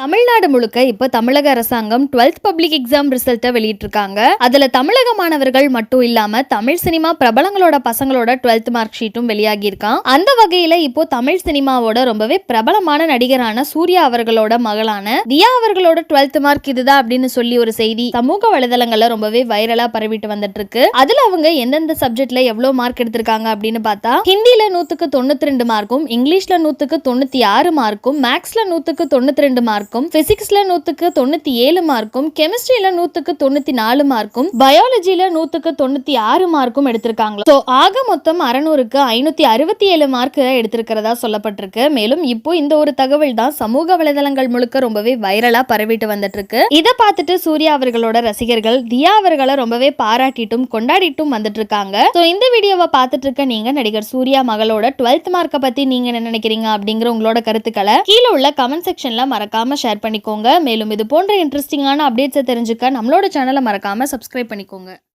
தமிழ்நாடு முழுக்க இப்போ தமிழக அரசாங்கம் 12th பப்ளிக் எக்ஸாம் ரிசல்ட்டை வெளியிட்டிருக்காங்க. அதுல தமிழக மாணவர்கள் மட்டும் இல்லாம தமிழ் சினிமா பிரபலங்களோட பசங்களோட 12th மார்க் ஷீட்டும் வெளியாகியிருக்கான். அந்த வகையில இப்போ தமிழ் சினிமாவோட ரொம்பவே பிரபலமான நடிகரான சூர்யா அவர்களோட மகளான தியா அவர்களோட 12th மார்க் இதுதான் அப்படின்னு சொல்லி ஒரு செய்தி சமூக வலைதளங்கள்ல ரொம்பவே வைரலா பரவிட்டு வந்துட்டு இருக்கு அதுல அவங்க எந்தெந்த சப்ஜெக்ட்ல எவ்வளவு மார்க் எடுத்திருக்காங்க அப்படின்னு பார்த்தா ஹிந்தியில் நூத்துக்கு தொண்ணூத்தி ரெண்டு மார்க்கும் இங்கிலீஷ்ல நூத்துக்கு தொண்ணூத்தி ஆறு மார்க்கும் மேக்ஸ்ல நூத்துக்கு தொண்ணூத்தி ரெண்டு மார்க்கும் பிசிக்ஸ்ல நூத்துக்கு தொண்ணூத்தி ஏழு மார்க்கும் கெமிஸ்ட்ரியில நூத்துக்கு தொண்ணூத்தி நாலு மார்க்கும் பயாலஜியில நூத்துக்கு தொண்ணூத்தி ஆறு மார்க்கும் எடுத்திருக்காங்க ஸோ ஆக மொத்தம் அறநூறுக்கு ஐநூத்தி அறுபத்தி ஏழு மார்க் எடுத்திருக்கிறதா சொல்லப்பட்டிருக்கு. மேலும் இப்போ இந்த ஒரு தகவல் தான் சமூக வலைதளங்கள் முழுக்க ரொம்பவே வைரலா பரவிட்டு வந்துட்டு இருக்கு இதை பார்த்துட்டு சூர்யா அவர்களோட ரசிகர்கள் தியா அவர்களை ரொம்பவே பாராட்டிட்டும் கொண்டாடிட்டும் வந்துட்டு இருக்காங்க ஸோ இந்த வீடியோவை பார்த்துட்டு இருக்க நீங்க நடிகர் சூர்யா மகளோட 12th மார்க்கை பத்தி நீங்க என்ன நினைக்கிறீங்க அப்படிங்கிற உங்களோட கருத்துக்களை கீழே உள்ள கமெண்ட் செக்ஷன்ல மறக்காம ஷேர் பண்ணிக்கோங்க. மேலும் இது போன்ற இன்ட்ரெஸ்டிங்கான அப்டேட்ஸை தெரிஞ்சுக்க நம்மளோட சேனலை மறக்காமல் சப்ஸ்கிரைப் பண்ணிக்கோங்க.